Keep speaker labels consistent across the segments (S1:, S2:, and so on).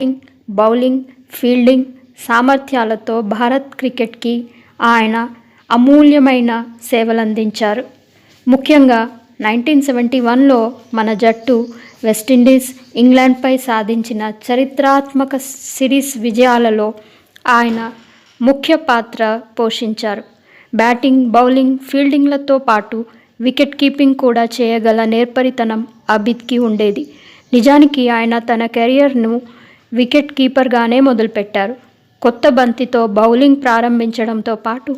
S1: Batting bowling fielding సామర్థ్యాలతో భారత్ క్రికెట్కి ఆయన అమూల్యమైన సేవలందించారు. ముఖ్యంగా నైన్టీన్ సెవెంటీ వన్లో మన జట్టు వెస్టిండీస్ ఇంగ్లాండ్పై సాధించిన చరిత్రాత్మక సిరీస్ విజయాలలో ఆయన ముఖ్య పాత్ర పోషించారు. బ్యాటింగ్ బౌలింగ్ ఫీల్డింగ్లతో పాటు వికెట్ కీపింగ్ కూడా చేయగల నేర్పరితనం అబిద్కి ఉండేది. నిజానికి ఆయన తన కెరియర్ను వికెట్ కీపర్గానే మొదలుపెట్టారు. కొత్త బంతితో బౌలింగ్ ప్రారంభించడంతో పాటు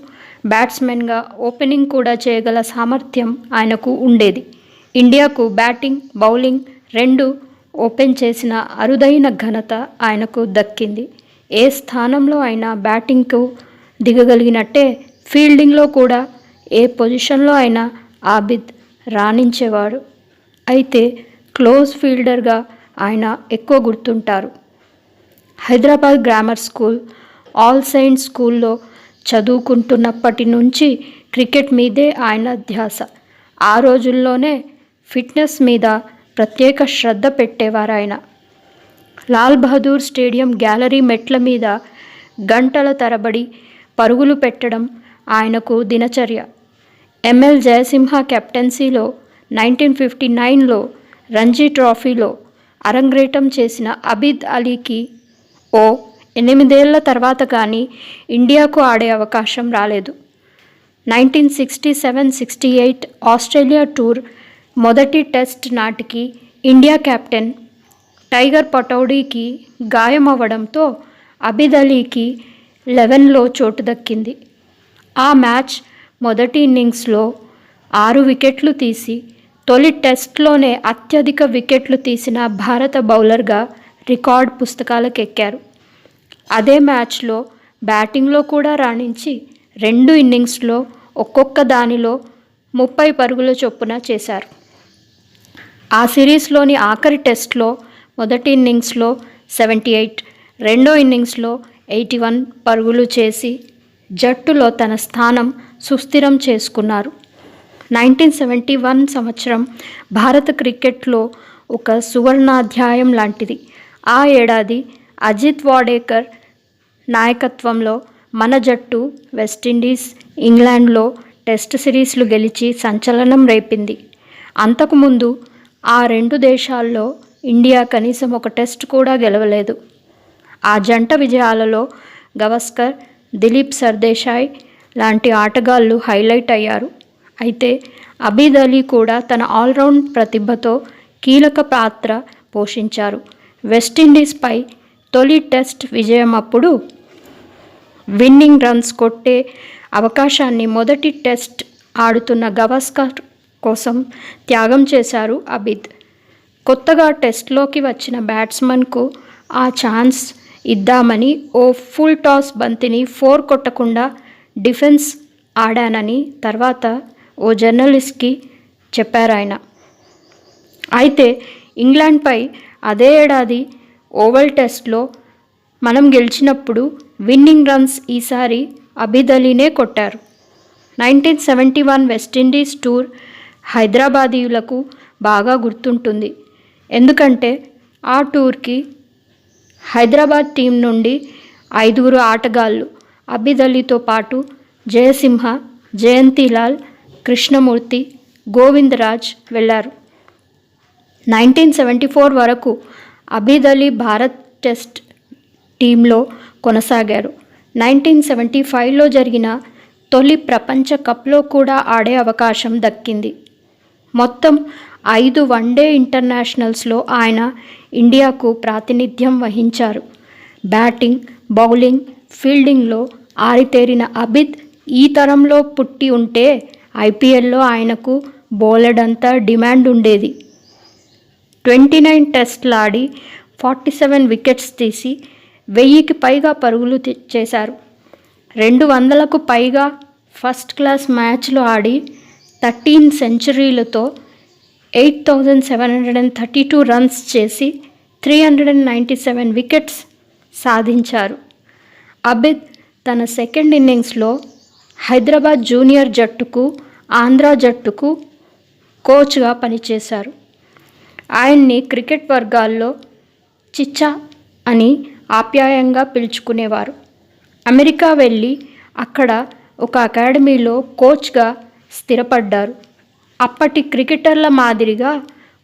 S1: బ్యాట్స్మెన్గా ఓపెనింగ్ కూడా చేయగల సామర్థ్యం ఆయనకు ఉండేది. ఇండియాకు బ్యాటింగ్ బౌలింగ్ రెండు ఓపెన్ చేసిన అరుదైన ఘనత ఆయనకు దక్కింది. ఏ స్థానంలో అయినా బ్యాటింగ్కు దిగగలిగినట్టే ఫీల్డింగ్లో కూడా ఏ పొజిషన్లో అయినా ఆబిద్ రాణించేవాడు. అయితే క్లోజ్ ఫీల్డర్గా ఆయన ఎక్కువ గుర్తుంటారు. Hyderabad grammar school all saints స్కూల్లో చదువుకుంటున్నప్పటి నుంచి క్రికెట్ మీదే ఆయన ధ్యాస. ఆ రోజుల్లోనే ఫిట్నెస్ మీద ప్రత్యేక శ్రద్ధ పెట్టేవారు ఆయన లాల్ బహదూర్ స్టేడియం గ్యాలరీ మెట్ల మీద గంటల తరబడి పరుగులు పెట్టడం ఆయనకు దినచర్య. ఎంఎల్ జయసింహ కెప్టెన్సీలో నైన్టీన్ ఫిఫ్టీ నైన్లో రంజీ ట్రోఫీలో అరంగేటం చేసిన అబిద్ అలీకి ఓ ఎనిమిదేళ్ళ తర్వాత కానీ ఇండియాకు ఆడే అవకాశం రాలేదు. Nineteen sixty seven sixty eight Australia tour మొదటి టెస్ట్ నాటికి ఇండియా కెప్టెన్ టైగర్ పటౌడీకి గాయమవ్వడంతో అబిద్ అలీకి లెవెన్లో చోటు దక్కింది. ఆ మ్యాచ్ మొదటి ఇన్నింగ్స్లో ఆరు వికెట్లు తీసి తొలి టెస్ట్లోనే అత్యధిక వికెట్లు తీసిన భారత బౌలర్గా రికార్డ్ పుస్తకాలకెక్కారు. అదే మ్యాచ్లో బ్యాటింగ్లో కూడా రాణించి రెండు ఇన్నింగ్స్లో ఒక్కొక్క దానిలో ముప్పై పరుగుల చొప్పున చేశారు. ఆ సిరీస్లోని ఆఖరి టెస్ట్లో మొదటి ఇన్నింగ్స్లో సెవెంటీ ఎయిట్ రెండో ఇన్నింగ్స్లో ఎయిటీ వన్ పరుగులు చేసి జట్టులో తన స్థానం సుస్థిరం చేసుకున్నారు. నైన్టీన్ సెవెంటీ వన్ సంవత్సరం భారత క్రికెట్లో ఒక సువర్ణాధ్యాయం లాంటిది. ఆ ఏడాది అజిత్ వాడేకర్ నాయకత్వంలో మన జట్టు వెస్టిండీస్ ఇంగ్లాండ్లో టెస్ట్ సిరీస్లు గెలిచి సంచలనం రేపింది. అంతకుముందు ఆ రెండు దేశాల్లో ఇండియా కనీసం ఒక టెస్ట్ కూడా గెలవలేదు. ఆ జంట విజయాలలో గవస్కర్ దిలీప్ సర్దేశాయ్ లాంటి ఆటగాళ్ళు హైలైట్ అయ్యారు. అయితే అబీద్ అలీ కూడా తన ఆల్రౌండ్ ప్రతిభతో కీలక పాత్ర పోషించారు. వెస్టిండీస్పై తొలి టెస్ట్ విజయం అప్పుడు విన్నింగ్ రన్స్ కొట్టే అవకాశాన్ని మొదటి టెస్ట్ ఆడుతున్న గవాస్కర్ కోసం త్యాగం చేశారు అబిద్ కొత్తగా టెస్ట్లోకి వచ్చిన బ్యాట్స్మన్కు ఆ ఛాన్స్ ఇద్దామని ఓ ఫుల్ టాస్ బంతిని ఫోర్ కొట్టకుండా డిఫెన్స్ ఆడానని తర్వాత ఓ జర్నలిస్ట్కి చెప్పారాయన. అయితే ఇంగ్లాండ్పై అదే ఏడాది ఓవల్ టెస్ట్లో మనం గెలిచినప్పుడు విన్నింగ్ రన్స్ ఈసారి అభిదలీనే కొట్టారు. Nineteen seventy one West Indies tour హైదరాబాదీయులకు బాగా గుర్తుంటుంది. ఎందుకంటే ఆ టూర్కి హైదరాబాద్ టీం నుండి ఐదుగురు ఆటగాళ్ళు అబిద్ పాటు జయసింహ జయంతిలాల్ కృష్ణమూర్తి గోవిందరాజ్ వెళ్ళారు. నైన్టీన్ సెవెంటీ ఫోర్ వరకు అబీద్ అలీ భారత్ టెస్ట్ టీంలో కొనసాగారు. నైన్టీన్ సెవెంటీ ఫైవ్లో జరిగిన తొలి ప్రపంచ కప్లో కూడా ఆడే అవకాశం దక్కింది. మొత్తం ఐదు వన్డే ఇంటర్నేషనల్స్లో ఆయన ఇండియాకు ప్రాతినిధ్యం వహించారు. బ్యాటింగ్ బౌలింగ్ ఫీల్డింగ్లో ఆరితేరిన అబిద్ ఈ తరంలో పుట్టి ఉంటే ఐపీఎల్లో ఆయనకు బోలెడంతా డిమాండ్ ఉండేది. ట్వంటీ నైన్ టెస్ట్లు ఆడి ఫార్టీ సెవెన్ వికెట్స్ తీసి వెయ్యికి పైగా పరుగులు చేశారు. రెండు వందలకు పైగా ఫస్ట్ క్లాస్ మ్యాచ్లు ఆడి thirteen సెంచరీలతో eight thousand seven hundred and thirty two runs చేసి three hundred and ninety seven wickets సాధించారు. అబిద్ తన సెకండ్ ఇన్నింగ్స్లో హైదరాబాద్ జూనియర్ జట్టుకు ఆంధ్ర జట్టుకు కోచ్గా పనిచేశారు. ఆయన్ని క్రికెట్ వర్గాల్లో చిచ్చా అని ఆప్యాయంగా పిలుచుకునేవారు. అమెరికా వెళ్ళి అక్కడ ఒక అకాడమీలో కోచ్గా స్థిరపడ్డారు. అప్పటి క్రికెటర్ల మాదిరిగా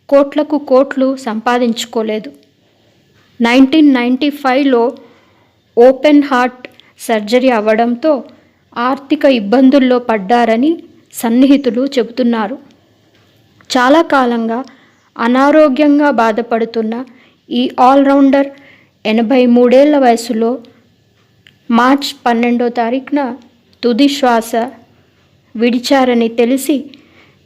S1: కోట్లకు కోట్లు సంపాదించుకోలేదు. నైన్టీన్ నైంటీ ఫైవ్లో ఓపెన్ హార్ట్ సర్జరీ అవ్వడంతో ఆర్థిక ఇబ్బందుల్లో పడ్డారని సన్నిహితులు చెబుతున్నారు. చాలా కాలంగా అనారోగ్యంగా బాధపడుతున్న ఈ ఆల్రౌండర్ ఎనభై మూడేళ్ళ వయసులో మార్చ్ పన్నెండో తారీఖున తుది శ్వాస విడిచారని తెలిసి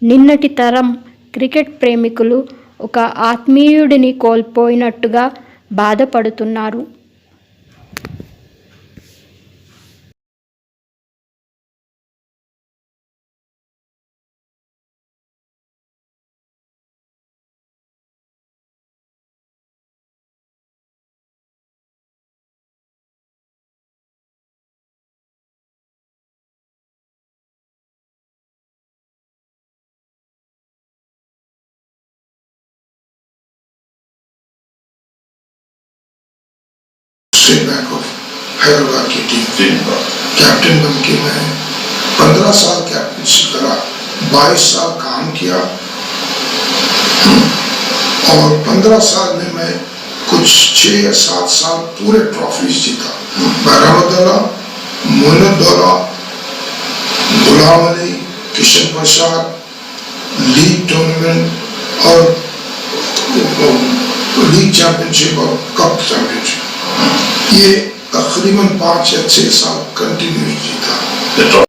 S1: నిన్నటి తరం క్రికెట్ ప్రేమికులు ఒక ఆత్మీయుడిని కోల్పోయినట్టుగా బాధపడుతున్నారు.
S2: स्टेट बैंक ऑफ़ हैदराबाद की टीम कैप्टन बन के मैं पंद्रह साल कैप्टनसी करा, बाईस साल काम किया। और पंद्रह साल में मैं कुछ छः या सात साल पूरे ट्रॉफीज जीता। बहरामदौला मोइनुद्दौला गुलाम अली किशन प्रसाद, लीग टूर्नामेंट और लीग चैंपियनशिप और कप चैंपियनशिप। ये तकरीबन पाँच या छः साल कंटिन्यू जीता